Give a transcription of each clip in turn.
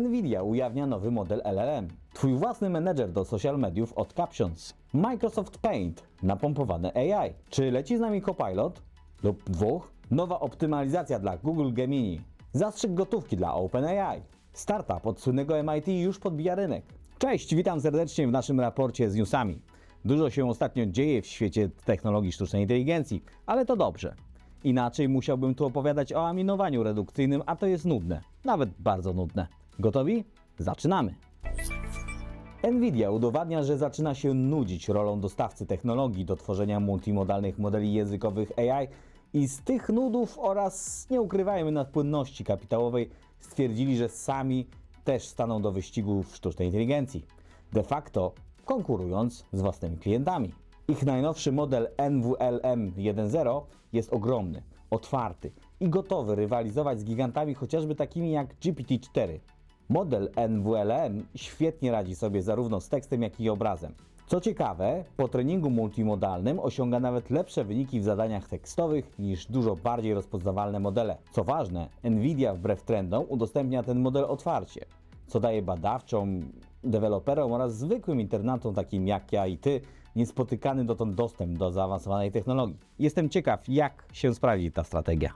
Nvidia ujawnia nowy model LLM. Twój własny menedżer do social mediów od Captions. Microsoft Paint, napompowane AI. Czy leci z nami Copilot? Lub dwóch? Nowa optymalizacja dla Google Gemini. Zastrzyk gotówki dla OpenAI. Startup od słynnego MIT już podbija rynek. Cześć, witam serdecznie w naszym raporcie z newsami. Dużo się ostatnio dzieje w świecie technologii sztucznej inteligencji, ale to dobrze. Inaczej musiałbym tu opowiadać o aminowaniu redukcyjnym, a to jest nudne, nawet bardzo nudne. Gotowi? Zaczynamy! Nvidia udowadnia, że zaczyna się nudzić rolą dostawcy technologii do tworzenia multimodalnych modeli językowych AI i z tych nudów oraz nie ukrywajmy nadpłynności kapitałowej stwierdzili, że sami też staną do wyścigu w sztucznej inteligencji. De facto konkurując z własnymi klientami. Ich najnowszy model NVLM 1.0 jest ogromny, otwarty i gotowy rywalizować z gigantami chociażby takimi jak GPT-4. Model NVLM świetnie radzi sobie zarówno z tekstem, jak i obrazem. Co ciekawe, po treningu multimodalnym osiąga nawet lepsze wyniki w zadaniach tekstowych niż dużo bardziej rozpoznawalne modele. Co ważne, Nvidia wbrew trendom udostępnia ten model otwarcie, co daje badawcom, deweloperom oraz zwykłym internatom takim jak ja i ty niespotykany dotąd dostęp do zaawansowanej technologii. Jestem ciekaw, jak się sprawdzi ta strategia.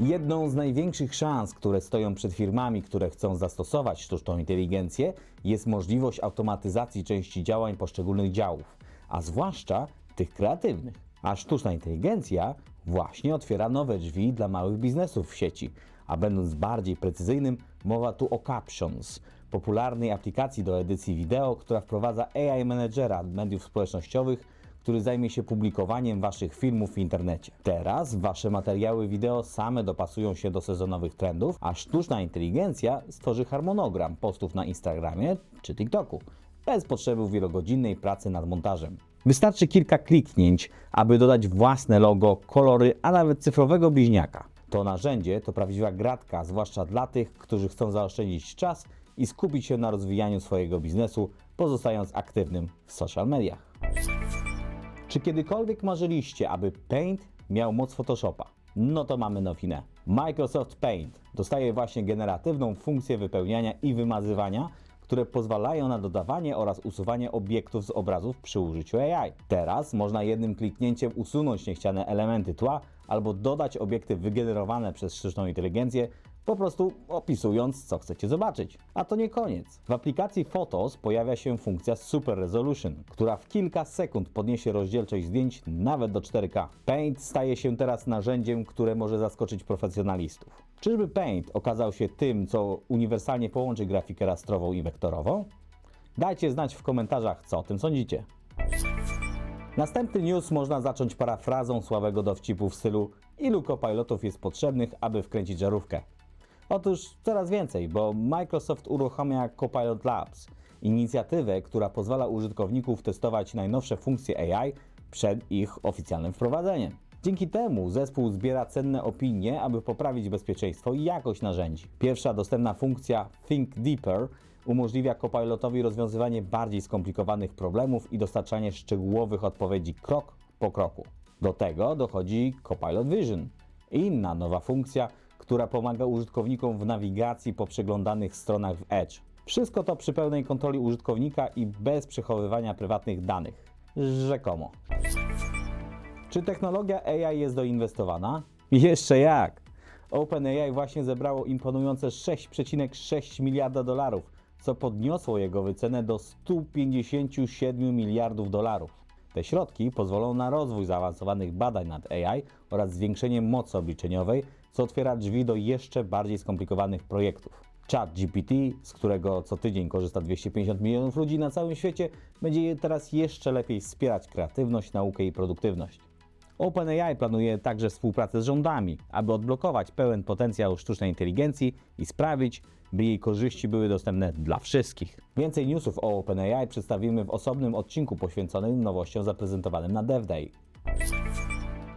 Jedną z największych szans, które stoją przed firmami, które chcą zastosować sztuczną inteligencję, jest możliwość automatyzacji części działań poszczególnych działów, a zwłaszcza tych kreatywnych. A sztuczna inteligencja właśnie otwiera nowe drzwi dla małych biznesów w sieci. A będąc bardziej precyzyjnym, mowa tu o Captions, popularnej aplikacji do edycji wideo, która wprowadza AI Managera mediów społecznościowych, który zajmie się publikowaniem Waszych filmów w internecie. Teraz Wasze materiały wideo same dopasują się do sezonowych trendów, a sztuczna inteligencja stworzy harmonogram postów na Instagramie czy TikToku, bez potrzeby wielogodzinnej pracy nad montażem. Wystarczy kilka kliknięć, aby dodać własne logo, kolory, a nawet cyfrowego bliźniaka. To narzędzie to prawdziwa gratka, zwłaszcza dla tych, którzy chcą zaoszczędzić czas i skupić się na rozwijaniu swojego biznesu, pozostając aktywnym w social mediach. Czy kiedykolwiek marzyliście, aby Paint miał moc Photoshopa? No to mamy nowinę. Microsoft Paint dostaje właśnie generatywną funkcję wypełniania i wymazywania, które pozwalają na dodawanie oraz usuwanie obiektów z obrazów przy użyciu AI. Teraz można jednym kliknięciem usunąć niechciane elementy tła albo dodać obiekty wygenerowane przez sztuczną inteligencję, po prostu opisując, co chcecie zobaczyć. A to nie koniec. W aplikacji Photos pojawia się funkcja Super Resolution, która w kilka sekund podniesie rozdzielczość zdjęć nawet do 4K. Paint staje się teraz narzędziem, które może zaskoczyć profesjonalistów. Czyżby Paint okazał się tym, co uniwersalnie połączy grafikę rastrową i wektorową? Dajcie znać w komentarzach, co o tym sądzicie. Następny news można zacząć parafrazą sławego dowcipu w stylu ilu kopilotów jest potrzebnych, aby wkręcić żarówkę. Otóż coraz więcej, bo Microsoft uruchamia Copilot Labs, inicjatywę, która pozwala użytkowników testować najnowsze funkcje AI przed ich oficjalnym wprowadzeniem. Dzięki temu zespół zbiera cenne opinie, aby poprawić bezpieczeństwo i jakość narzędzi. Pierwsza dostępna funkcja Think Deeper umożliwia Copilotowi rozwiązywanie bardziej skomplikowanych problemów i dostarczanie szczegółowych odpowiedzi krok po kroku. Do tego dochodzi Copilot Vision, inna nowa funkcja, która pomaga użytkownikom w nawigacji po przeglądanych stronach w Edge. Wszystko to przy pełnej kontroli użytkownika i bez przechowywania prywatnych danych. Rzekomo. Czy technologia AI jest doinwestowana? Jeszcze jak! OpenAI właśnie zebrało imponujące 6,6 miliarda dolarów, co podniosło jego wycenę do 157 miliardów dolarów. Te środki pozwolą na rozwój zaawansowanych badań nad AI oraz zwiększenie mocy obliczeniowej, co otwiera drzwi do jeszcze bardziej skomplikowanych projektów. Chat GPT, z którego co tydzień korzysta 250 milionów ludzi na całym świecie, będzie teraz jeszcze lepiej wspierać kreatywność, naukę i produktywność. OpenAI planuje także współpracę z rządami, aby odblokować pełen potencjał sztucznej inteligencji i sprawić, by jej korzyści były dostępne dla wszystkich. Więcej newsów o OpenAI przedstawimy w osobnym odcinku poświęconym nowościom zaprezentowanym na DevDay.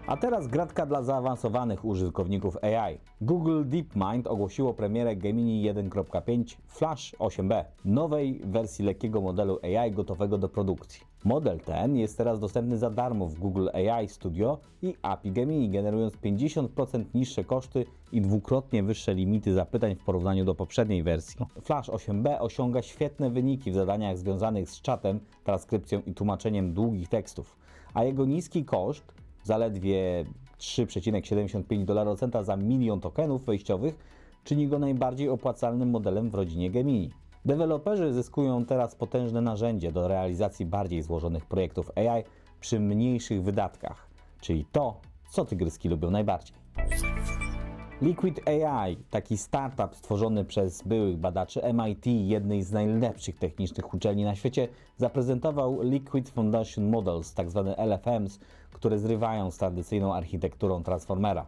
A teraz gratka dla zaawansowanych użytkowników AI. Google DeepMind ogłosiło premierę Gemini 1.5 Flash 8b, nowej wersji lekkiego modelu AI gotowego do produkcji. Model ten jest teraz dostępny za darmo w Google AI Studio i API Gemini, generując 50% niższe koszty i dwukrotnie wyższe limity zapytań w porównaniu do poprzedniej wersji. Flash 8b osiąga świetne wyniki w zadaniach związanych z czatem, transkrypcją i tłumaczeniem długich tekstów, a jego niski koszt zaledwie 3,75 dolara centa za milion tokenów wejściowych czyni go najbardziej opłacalnym modelem w rodzinie Gemini. Deweloperzy zyskują teraz potężne narzędzie do realizacji bardziej złożonych projektów AI przy mniejszych wydatkach, czyli to, co tygryski lubią najbardziej. Liquid AI, taki startup stworzony przez byłych badaczy MIT, jednej z najlepszych technicznych uczelni na świecie, zaprezentował Liquid Foundation Models, tzw. LFMs, które zrywają z tradycyjną architekturą Transformera.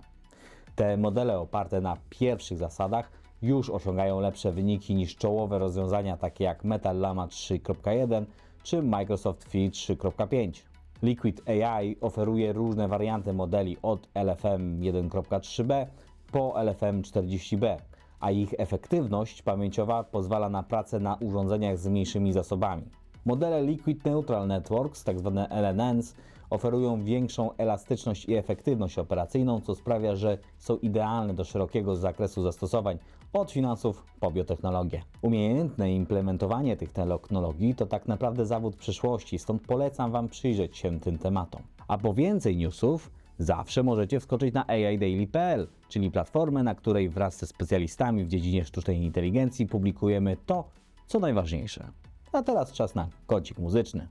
Te modele oparte na pierwszych zasadach już osiągają lepsze wyniki niż czołowe rozwiązania takie jak Metal Llama 3.1 czy Microsoft Phi 3.5. Liquid AI oferuje różne warianty modeli od LFM 1.3b po LFM 40b, a ich efektywność pamięciowa pozwala na pracę na urządzeniach z mniejszymi zasobami. Modele Liquid Neutral Networks, tzw. LNNs, oferują większą elastyczność i efektywność operacyjną, co sprawia, że są idealne do szerokiego zakresu zastosowań, od finansów po biotechnologię. Umiejętne implementowanie tych technologii to tak naprawdę zawód przyszłości, stąd polecam Wam przyjrzeć się tym tematom. A po więcej newsów zawsze możecie wskoczyć na AIDaily.pl, czyli platformę, na której wraz ze specjalistami w dziedzinie sztucznej inteligencji publikujemy to, co najważniejsze. A teraz czas na kącik muzyczny.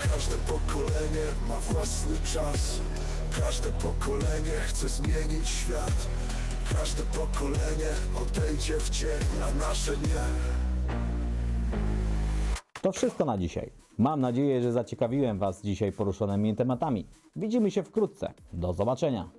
Każde pokolenie ma własny czas Każde pokolenie chce zmienić świat Każde pokolenie odejdzie w cień, a nasze nie To wszystko na dzisiaj. Mam nadzieję, że zaciekawiłem Was dzisiaj poruszonymi tematami. Widzimy się wkrótce. Do zobaczenia.